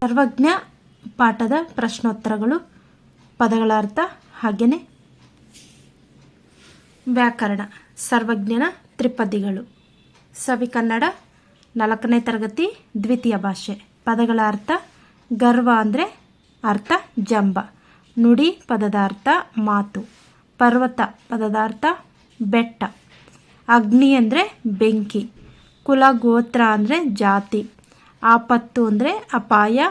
ಸರ್ವಜ್ಞ ಪಾಠದ ಪ್ರಶ್ನೋತ್ತರಗಳು ಪದಗಳ ಅರ್ಥ ಹಾಗೆಯೇ ವ್ಯಾಕರಣ, ಸರ್ವಜ್ಞನ ತ್ರಿಪದಿಗಳು. ಸವಿ ಕನ್ನಡ, ನಾಲ್ಕನೇ ತರಗತಿ, ದ್ವಿತೀಯ ಭಾಷೆ. ಪದಗಳ ಅರ್ಥ ಗರ್ವ ಅಂದರೆ ಅರ್ಥ ಜಂಬ. ನುಡಿ ಪದದ ಅರ್ಥ ಮಾತು. ಪರ್ವತ ಪದದ ಅರ್ಥ ಬೆಟ್ಟ. ಅಗ್ನಿ ಅಂದರೆ ಬೆಂಕಿ. ಕುಲ, ಗೋತ್ರ ಅಂದರೆ ಜಾತಿ. ಆಪತ್ತು ಅಂದರೆ ಅಪಾಯ,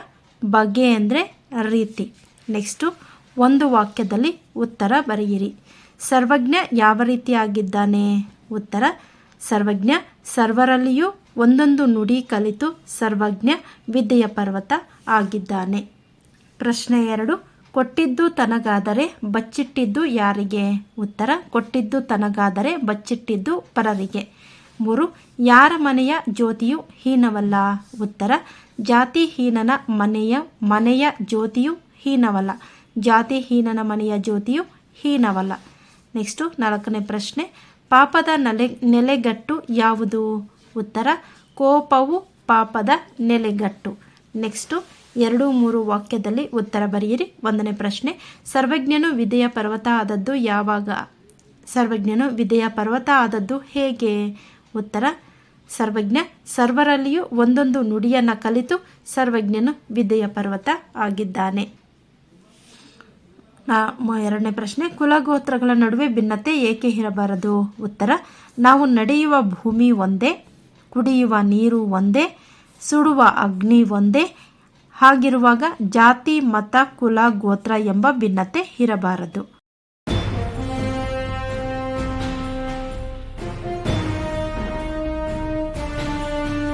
ಬಗೆ ಅಂದರೆ ರೀತಿ. ನೆಕ್ಸ್ಟು ಒಂದು ವಾಕ್ಯದಲ್ಲಿ ಉತ್ತರ ಬರೆಯಿರಿ. ಸರ್ವಜ್ಞ ಯಾವ ರೀತಿಯಾಗಿದ್ದಾನೆ? ಉತ್ತರ, ಸರ್ವಜ್ಞ ಸರ್ವರಲ್ಲಿಯೂ ಒಂದೊಂದು ನುಡಿ ಕಲಿತು ಸರ್ವಜ್ಞ ವಿದ್ಯೆಯ ಪರ್ವತ ಆಗಿದ್ದಾನೆ. ಪ್ರಶ್ನೆ ಎರಡು, ಕೊಟ್ಟಿದ್ದು ತನಗಾದರೆ ಬಚ್ಚಿಟ್ಟಿದ್ದು ಯಾರಿಗೆ? ಉತ್ತರ, ಕೊಟ್ಟಿದ್ದು ತನಗಾದರೆ ಬಚ್ಚಿಟ್ಟಿದ್ದು ಪರರಿಗೆ. ಮೂರು, ಯಾರ ಮನೆಯ ಜ್ಯೋತಿಯು ಹೀನವಲ್ಲ? ಉತ್ತರ ಜಾತಿಹೀನನ ಮನೆಯ ಮನೆಯ ಜ್ಯೋತಿಯು ಹೀನವಲ್ಲ. ಜಾತಿಹೀನನ ಮನೆಯ ಜ್ಯೋತಿಯು ಹೀನವಲ್ಲ. ನೆಕ್ಸ್ಟು, ನಾಲ್ಕನೇ ಪ್ರಶ್ನೆ, ಪಾಪದ ನೆಲೆ, ನೆಲೆಗಟ್ಟು ಯಾವುದು? ಉತ್ತರ, ಕೋಪವು ಪಾಪದ ನೆಲೆಗಟ್ಟು. ನೆಕ್ಸ್ಟು, ಎರಡು, ಮೂರು ವಾಕ್ಯದಲ್ಲಿ ಉತ್ತರ ಬರೆಯಿರಿ. ಒಂದನೇ ಪ್ರಶ್ನೆ, ಸರ್ವಜ್ಞನು ವಿದೆಯ ಪರ್ವತ ಆದದ್ದು ಯಾವಾಗ? ಸರ್ವಜ್ಞನು ವಿದೆಯ ಪರ್ವತ ಆದದ್ದು ಹೇಗೆ? ಉತ್ತರ. ಸರ್ವಜ್ಞ, ಸರ್ವರಲ್ಲಿಯೂ ಒಂದೊಂದು ನುಡಿಯನ್ನು ಕಲಿತು ಸರ್ವಜ್ಞನು ವಿದ್ಯೆಯ ಪರ್ವತ ಆಗಿದ್ದಾನೆ. ಎರಡನೇ ಪ್ರಶ್ನೆ, ಕುಲಗೋತ್ರಗಳ ನಡುವೆ ಭಿನ್ನತೆ ಏಕೆ ಇರಬಾರದು? ಉತ್ತರ, ನಾವು ನಡೆಯುವ ಭೂಮಿ ಒಂದೇ, ಕುಡಿಯುವ ನೀರು ಒಂದೇ, ಸುಡುವ ಅಗ್ನಿ ಒಂದೇ, ಹಾಗಿರುವಾಗ ಜಾತಿ, ಮತ, ಕುಲ, ಗೋತ್ರ ಎಂಬ ಭಿನ್ನತೆ ಇರಬಾರದು.